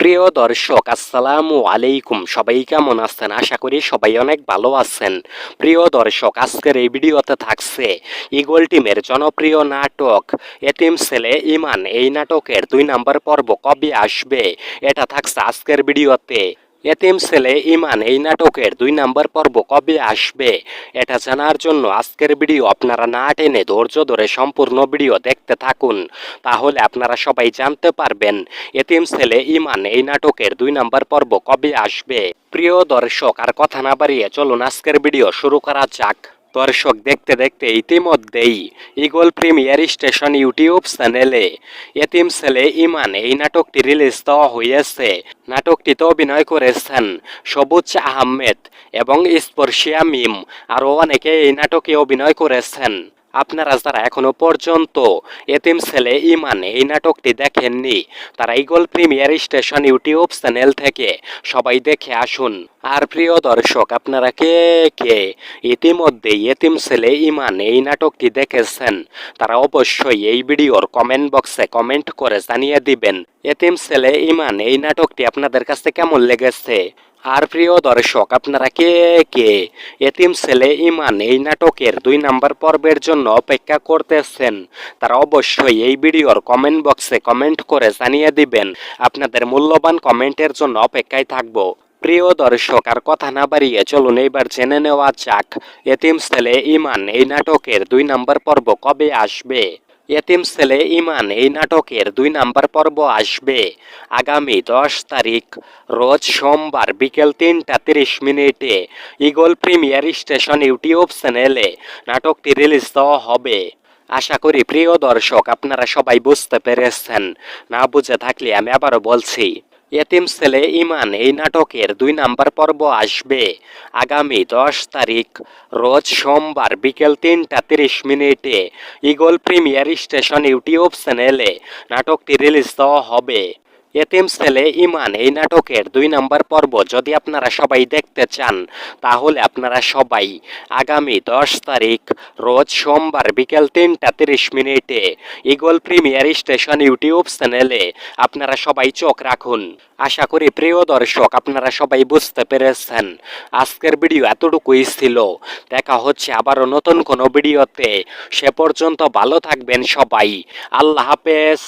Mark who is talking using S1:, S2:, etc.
S1: প্রিয় দর্শক, আসসালামু আলাইকুম। সবাই কেমন আছেন? আশা করি সবাই অনেক ভালো আছেন। প্রিয় দর্শক, আজকের এই ভিডিওতে থাকছে ইগল টিমের জনপ্রিয় নাটক। এতিম ছেলে ইমান, এই নাটকের দুই নাম্বার পর্ব কবে আসবে? এটা থাকছে আজকের ভিডিওতে। এতিম ছেলে ইমান এই নাটকের দুই নাম্বার পর্ব কবে আসবে, এটা জানার জন্য আজকের ভিডিও আপনারা না টেনে ধৈর্য ধরে সম্পূর্ণ ভিডিও দেখতে থাকুন। তাহলে আপনারা সবাই জানতে পারবেন, এতিম ছেলে ইমান এই নাটকের দুই নাম্বার পর্ব কবে আসবে। প্রিয় দর্শক, আর কথা না বাড়িয়ে চলুন আজকের ভিডিও শুরু করা যাক। দর্শক দেখতে দেখতে ইতিমধ্যেই ইগল প্রিমিয়ার স্টেশন ইউটিউব চ্যানেলে এতিম ছেলে ইমান এই নাটকটি রিলিজ দেওয়া হয়েছে। নাটকটিতে অভিনয় করেছেন সবুজ আহমেদ এবং স্পর্শিয়া মিম। আরও অনেকে এই নাটকে অভিনয় করেছেন। আপনারা যারা এখনও পর্যন্ত এতিম ছেলে ইমান এই নাটকটি দেখেননি। তারা Eagle premiere station YouTube channel থেকে সবাই দেখে আসুন। আর প্রিয় দর্শক, আপনারা কে কে ইতিমধ্যে এতিম ছেলে ইমান এই নাটকটি দেখেছেন, তারা অবশ্যই এই ভিডিওর কমেন্ট বক্সে কমেন্ট করে জানিয়ে দিবেন। এতিম ছেলে, ইমান, এই নাটকটি আপনাদের কাছে কেমন লেগেছে? আর প্রিয় দর্শক, আপনারা কে কে? এতিম ছেলে, ইমান, এই নাটকের দুই নাম্বার পর্বের জন্য অপেক্ষা করতেছেন। তারা অবশ্যই এই ভিডিওর কমেন্ট বক্সে কমেন্ট করে জানিয়ে দিবেন, আপনাদের মূল্যবান কমেন্টের জন্য অপেক্ষায় থাকব। প্রিয় দর্শক, আর কথা না বাড়িয়ে চলুন এইবার জেনে নেওয়া যাক, এতিম ছেলে, ইমান, এই নাটকের দুই নাম্বার পর্ব কবে আসবে? এতিম ছেলে ইমান এই নাটকের দুই নাম্বার পর্ব আসবে আগামী দশ তারিখ, রোজ সোমবার বিকেল তিনটা তিরিশ মিনিটে ইগল প্রিমিয়ার স্টেশন ইউটিউব চ্যানেলে নাটকটি রিলিজ দেওয়া হবে। আশা করি প্রিয় দর্শক, আপনারা সবাই বুঝতে পেরেছেন। না বুঝে থাকলে আমি আবারও বলছি এতিম ছেলে ইমান, এই নাটকের দুই নাম্বার পর্ব আসবে আগামী দশ তারিখ, রোজ সোমবার বিকেল তিনটা তিরিশ মিনিটে ইগল প্রিমিয়ার স্টেশন ইউটিউব চ্যানেলে। নাটকটি রিলিজ দেওয়া হবে। এতিম ছেলে ইমান, এই নাটকের দুই নাম্বার পর্ব যদি আপনারা সবাই দেখতে চান, তাহলে আপনারা সবাই আগামী দশ তারিখ রোজ সোমবার বিকেল তিনটা তিরিশ মিনিটে ইগল প্রিমিয়ার স্টেশন ইউটিউব চ্যানেলে আপনারা সবাই চোখ রাখুন। আশা করি প্রিয় দর্শক, আপনারা সবাই বুঝতে পেরেছেন আজকের ভিডিও এতটুকুই ছিল। দেখা হচ্ছে আবারও নতুন কোনো ভিডিওতে। সে পর্যন্ত ভালো থাকবেন সবাই। আল্লাহ হাফেজ।